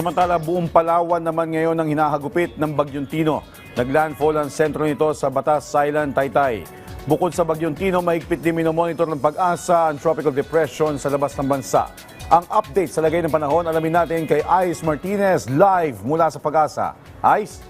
Samantala, buong Palawan naman ngayon ang hinahagupit ng Bagyong Tino. Naglandfall ang sentro nito sa Batas Island, Taytay. Bukod sa Bagyong Tino, mahigpit din minomonitor ng pag-asa ang tropical depression sa labas ng bansa. Ang update sa lagay ng panahon, alamin natin kay Ice Martinez live mula sa pag-asa. Ice?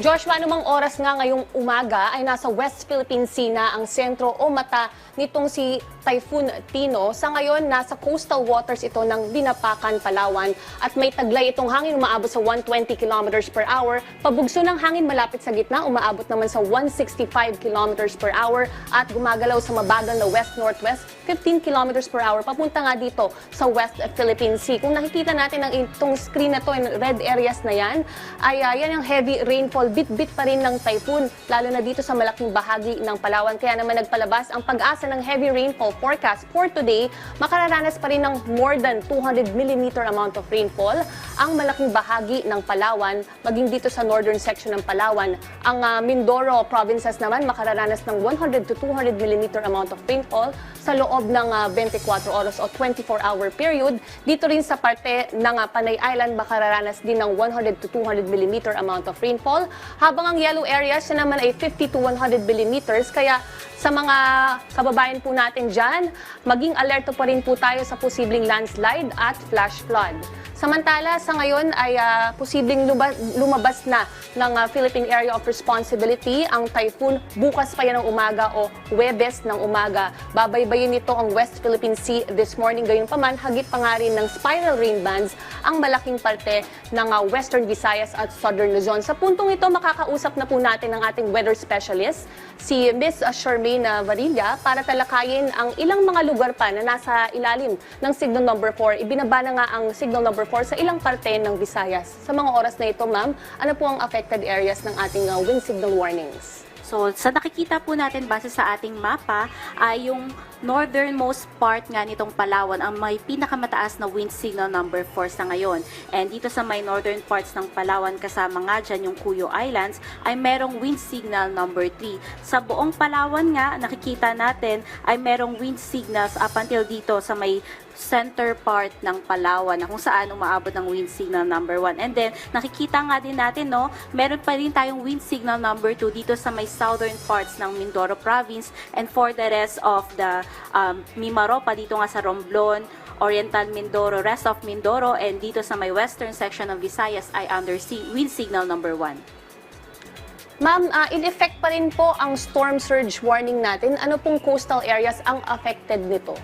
Joshua, anumang oras nga ngayong umaga ay nasa West Philippine Sea na ang sentro o mata nitong si Typhoon Tino. Sa ngayon, nasa coastal waters ito ng Dinapacan, Palawan at may taglay itong hangin umaabot sa 120 kilometers per hour. Pabugso ng hangin malapit sa gitna, umaabot naman sa 165 kilometers per hour at gumagalaw sa mabagal na west-northwest 15 kilometers per hour papunta nga dito sa West Philippine Sea. Kung nakikita natin ang itong screen na to, yung red areas na yan, ay uh, yan ang heavy rainfall, bit-bit pa rin ng typhoon, lalo na dito sa malaking bahagi ng Palawan. Kaya naman nagpalabas ang pag-asa ng heavy rainfall forecast for today, makararanas pa rin ng more than 200 millimeter amount of rainfall ang malaking bahagi ng Palawan, maging dito sa northern section ng Palawan. Ang uh, Mindoro provinces naman makararanas ng 100 to 200 millimeter amount of rainfall sa loob ng uh, 24 oras o 24-hour period. Dito rin sa parte ng uh, Panay Island, makararanas din ng 100 to 200 millimeter amount of rainfall. Habang ang yellow areas siya naman ay 50 to 100 millimeters. Kaya sa mga kababayan po natin dyan, maging alerto pa rin po tayo sa posibleng landslide at flash flood. Samantala, sa ngayon ay ah, posibleng lumabas na ng ah, Philippine Area of Responsibility ang typhoon bukas pa yan ng umaga o Webes ng umaga. Babaybayin nito ang West Philippine Sea this morning. Gayunpaman, hagip pa nga rin ng spiral rain bands ang malaking parte ng ah, Western Visayas at Southern Luzon. Sa puntong ito, makakausap na po natin ang ating weather specialist, si Miss Charmaine Varilla, para talakayin ang ilang mga lugar pa na nasa ilalim ng signal number 4. Ibinaba na nga ang signal number 4 sa ilang parte ng Visayas. Sa mga oras na ito, ma'am, ano po ang affected areas ng ating ah, wind signal warnings? So, sa nakikita po natin base sa ating mapa ay yung northernmost part nga nitong Palawan ang may pinakamataas na wind signal number 4 sa ngayon. And dito sa may northern parts ng Palawan kasama nga dyan yung Cuyo Islands ay merong wind signal number 3. Sa buong Palawan nga nakikita natin ay merong wind signals up until dito sa may center part ng Palawan na kung saan umaabot ng wind signal number 1. And then, nakikita nga din natin, no, meron pa rin tayong wind signal number 2 dito sa may southern parts ng Mindoro province and for the rest of the um, Mimaropa dito nga sa Romblon, Oriental Mindoro, rest of Mindoro, and dito sa may western section ng Visayas ay under wind signal number 1. Ma'am, ah, in effect pa rin po ang storm surge warning natin. Ano pong coastal areas ang affected nito?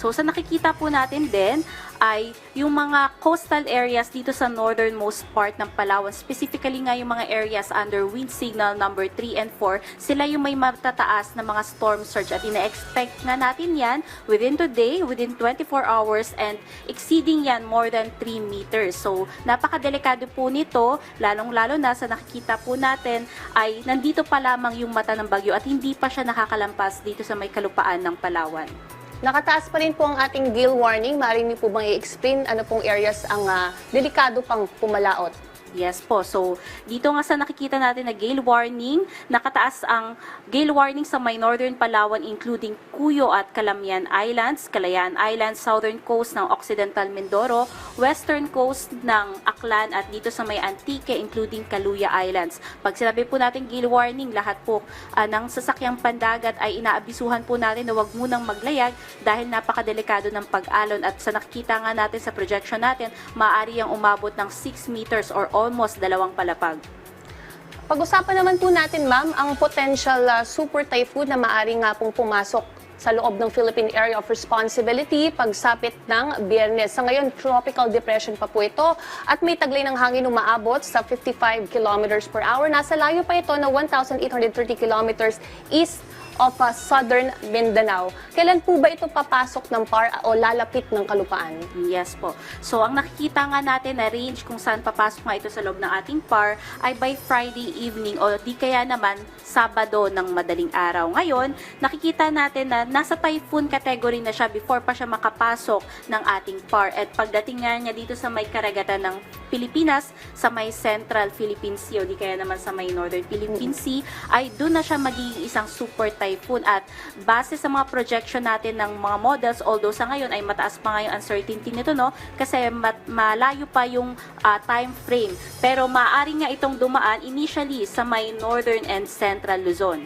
So sa nakikita po natin din ay yung mga coastal areas dito sa northernmost part ng Palawan, specifically nga yung mga areas under wind signal number 3 and 4, sila yung may matataas na mga storm surge at ina-expect nga natin yan within today, within 24 hours and exceeding yan more than 3 meters. So napakadelikado po nito, lalong-lalo na sa nakikita po natin ay nandito pa lamang yung mata ng bagyo at hindi pa siya nakakalampas dito sa may kalupaan ng Palawan. Nakataas pa rin po ang ating gale warning. Maaari niyo po bang i-explain ano pong areas ang ah, delikado pang pumalaot? Yes po. So, dito nga sa nakikita natin na gale warning, nakataas ang gale warning sa may northern Palawan including Cuyo at Calamian Islands, Calayan Islands, southern coast ng Occidental Mindoro, western coast ng Aklan at dito sa may Antique including Kaluya Islands. Pag sinabi po natin gale warning, lahat po ah, ng sasakyang pandagat ay inaabisuhan po natin na wag munang maglayag dahil napakadelikado ng pag-alon at sa nakikita nga natin sa projection natin, maaari ang umabot ng 6 meters or almost dalawang palapag. Pag-usapan naman po natin, ma'am, ang potential ah, super typhoon na maaari nga pong pumasok sa loob ng Philippine Area of Responsibility pagsapit ng biyernes. Sa ngayon, tropical depression pa po ito at may taglay ng hangin umaabot sa 55 kilometers per hour. Nasa layo pa ito na 1,830 kilometers east of uh, southern Mindanao. Kailan po ba ito papasok ng PAR o lalapit ng kalupaan? Yes po. So, ang nakikita nga natin na range kung saan papasok nga ito sa loob ng ating PAR ay by Friday evening o di kaya naman Sabado ng madaling araw. Ngayon, nakikita natin na nasa typhoon category na siya before pa siya makapasok ng ating PAR. At pagdating nga niya dito sa may karagatan ng Pilipinas, sa may Central Philippine Sea o di kaya naman sa may Northern Philippine Sea, ay doon na siya magiging isang super typhoon at base sa mga projection natin ng mga models, although sa ngayon ay mataas pa nga yung uncertainty nito, no? Kasi mat- malayo pa yung ah, time frame. Pero maaari nga itong dumaan initially sa may northern and central Luzon.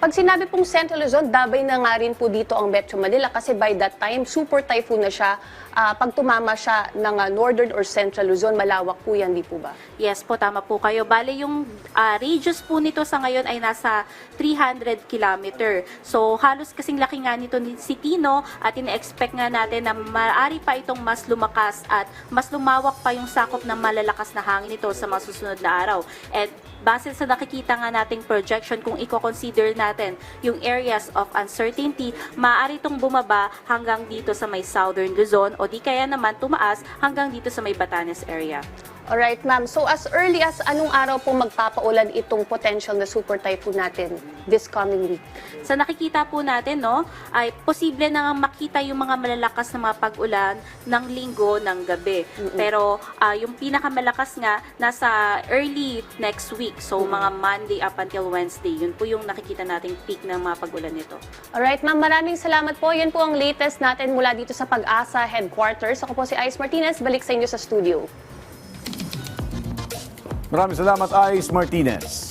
Pag sinabi pong Central Luzon, dabay na nga rin po dito ang Metro Manila kasi by that time, super typhoon na siya. Ah, pag tumama siya ng ah, Northern or Central Luzon, malawak po yan, di po ba? Yes po, tama po kayo. Bale, yung ah, radius po nito sa ngayon ay nasa 300 kilometer. So, halos kasing laki nga nito ni si Tino at ina-expect nga natin na maaari pa itong mas lumakas at mas lumawak pa yung sakop ng malalakas na hangin nito sa mga susunod na araw. And base sa nakikita nga nating projection, kung i-consider natin yung areas of uncertainty, maaari itong bumaba hanggang dito sa may southern Luzon o di kaya naman tumaas hanggang dito sa may Batanes area. Alright, ma'am. So as early as anong araw po magpapaulan itong potential na super typhoon natin this coming week? Sa nakikita po natin, no, ay posible na nga makita yung mga malalakas na mga pag-ulan ng linggo ng gabi. Pero ah, yung pinakamalakas nga nasa early next week. So mga Monday up until Wednesday. Yun po yung nakikita nating peak ng mga pag-ulan nito. Alright, ma'am. Maraming salamat po. Yan po ang latest natin mula dito sa Pag-asa Headquarters. Ako po si Ice Martinez. Balik sa inyo sa studio. Maraming salamat, Ice Martinez.